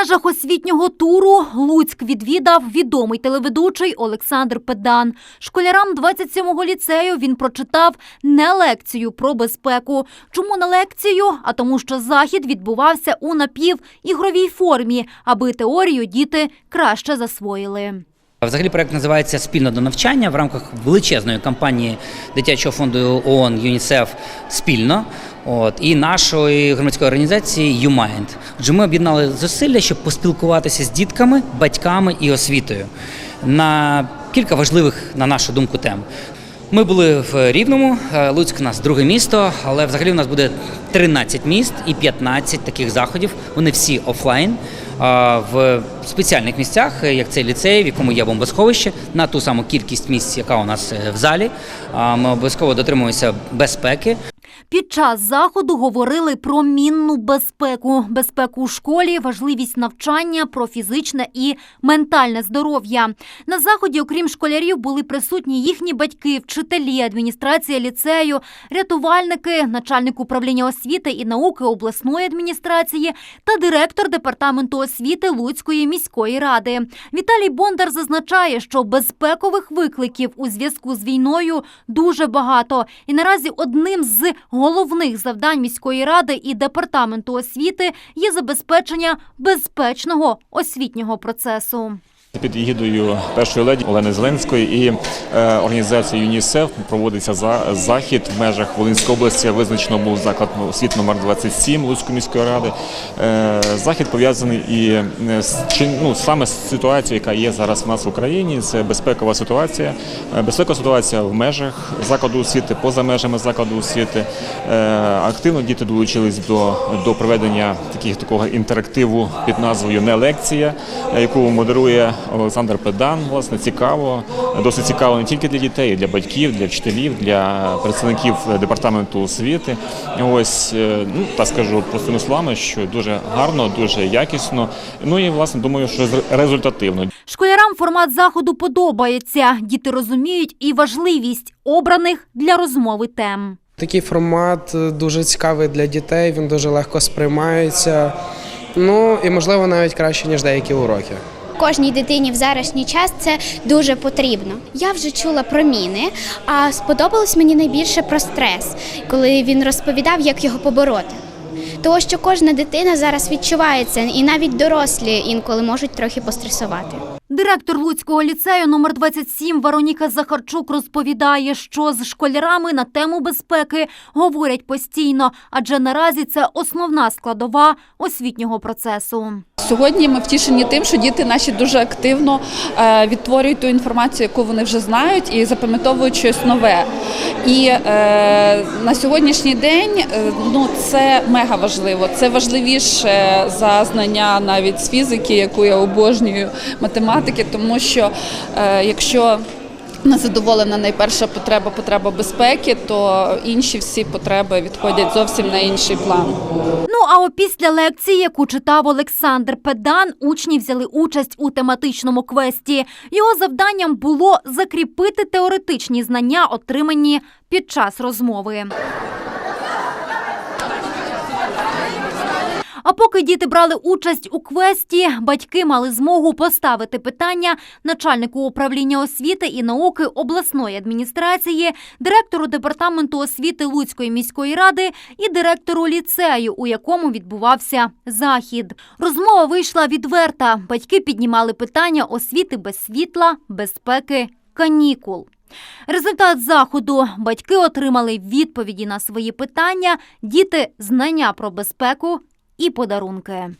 межах освітнього туру Луцьк відвідав відомий телеведучий Олександр Педан. Школярам 27-го ліцею він прочитав не лекцію про безпеку. Чому не лекцію? А тому, що захід відбувався у напівігровій формі, аби теорію діти краще засвоїли. Взагалі проект називається Спільно до навчання в рамках величезної кампанії дитячого фонду ООН ЮНІСЕФ спільно. От і нашої громадської організації YouMind. Отже, ми об'єднали зусилля, щоб поспілкуватися з дітками, батьками і освітою на кілька важливих, на нашу думку, тем. Ми були в Рівному, е, Луцьк у нас друге місто, але взагалі у нас буде 13 міст і 15 таких заходів. Вони всі офлайн в спеціальних місцях, е, як цей ліцей, в якому є бомбосховище, на ту саму кількість місць, яка у нас е, в залі. Ми обов'язково дотримуємося безпеки. Під час заходу говорили про мінну безпеку, безпеку у школі, важливість навчання, про фізичне і ментальне здоров'я. На заході, окрім школярів, були присутні їхні батьки, вчителі, адміністрація ліцею, рятувальники, начальник управління освіти і науки обласної адміністрації та директор департаменту освіти Луцької міської ради. Віталій Бондар зазначає, що безпекових викликів у зв'язку з війною дуже багато, і наразі одним з головних завдань міської ради і департаменту освіти є забезпечення безпечного освітнього процесу. Під егідою першої леді Олени Зеленської і е, організації ЮНІСЕФ проводиться за, захід в межах Волинської області. Визначено був заклад освіт номер 27 Луцької міської ради. Е, захід пов'язаний і е, ну, саме з ситуацією, яка є зараз в нас в Україні. Це безпекова ситуація. Безпекова ситуація в межах закладу освіти, поза межами закладу освіти. Активно діти долучились до, до проведення таких такого інтерактиву під назвою Не лекція, яку модерує Олександр Педан. Власне, цікаво, досить цікаво не тільки для дітей, для батьків, для вчителів, для представників департаменту освіти. Ось е, ну так скажу простими словами, що дуже гарно, дуже якісно. Ну і власне думаю, що результативно. Школярам формат заходу подобається. Діти розуміють і важливість обраних для розмови тем. Такий формат е, дуже цікавий для дітей, він дуже легко сприймається. Ну і можливо навіть краще, ніж деякі уроки. Кожній дитині в заразній час це дуже потрібно. Я вже чула про міни, а сподобалось мені найбільше про стрес, коли він розповідав, як його побороти. Тому що кожна дитина зараз відчувається, і навіть дорослі інколи можуть трохи постресувати. Директор Луцького ліцею номер 27 Вероніка Захарчук розповідає, що з школярами на тему безпеки говорять постійно, адже наразі це основна складова освітнього процесу. Сьогодні ми втішені тим, що діти наші дуже активно е, відтворюють ту інформацію, яку вони вже знають, і запам'ятовують щось нове. І е, на сьогоднішній день е, ну, це мега важливо. Це важливіше за знання навіть з фізики, яку я обожнюю, математики, тому що е, якщо не задоволена найперша потреба потреба безпеки, то інші всі потреби відходять зовсім на інший план. Ну а опісля лекції, яку читав Олександр Педан, учні взяли участь у тематичному квесті. Його завданням було закріпити теоретичні знання, отримані під час розмови. А поки діти брали участь у квесті, батьки мали змогу поставити питання начальнику управління освіти і науки обласної адміністрації, директору департаменту освіти Луцької міської ради і директору ліцею, у якому відбувався захід. Розмова вийшла відверта. Батьки піднімали питання освіти без світла, безпеки, канікул. Результат заходу батьки отримали відповіді на свої питання, діти знання про безпеку і подарунки.